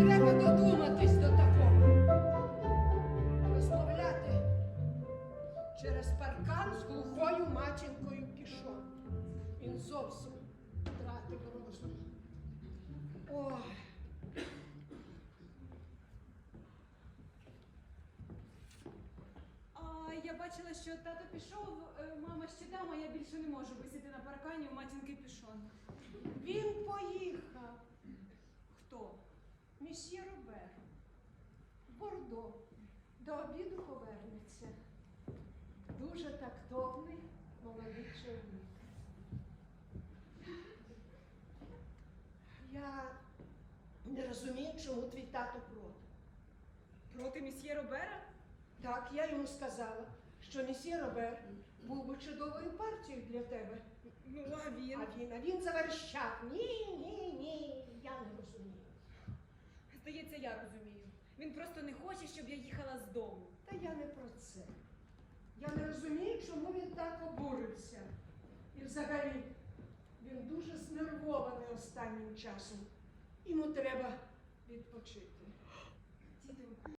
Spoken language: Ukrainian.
треба додуматись до такого. Розмовляти через паркан з глухою матінкою пішов. Він зовсім втратив розум. Ой. Я бачила, що тато пішов, е, мама ще там, а я більше не можу висіти на паркані у матінки пішон. Він поїхав. Хто? Місьє Робер. В До обіду повернеться. Дуже тактовний молодий чоловік. Я не розумію, чому твій тато проти. Проти місьє Робера? Так, я йому сказала, що місьє Робер був би чудовою партією для тебе. Ну, а він. А він, а він заверщав. Ні, ні, ні, я не розумію. Здається, я розумію. Він просто не хоче, щоб я їхала з дому. Та я не про це. Я не розумію, чому він так обурився. І взагалі, він дуже знервований останнім часом. Йому треба відпочити.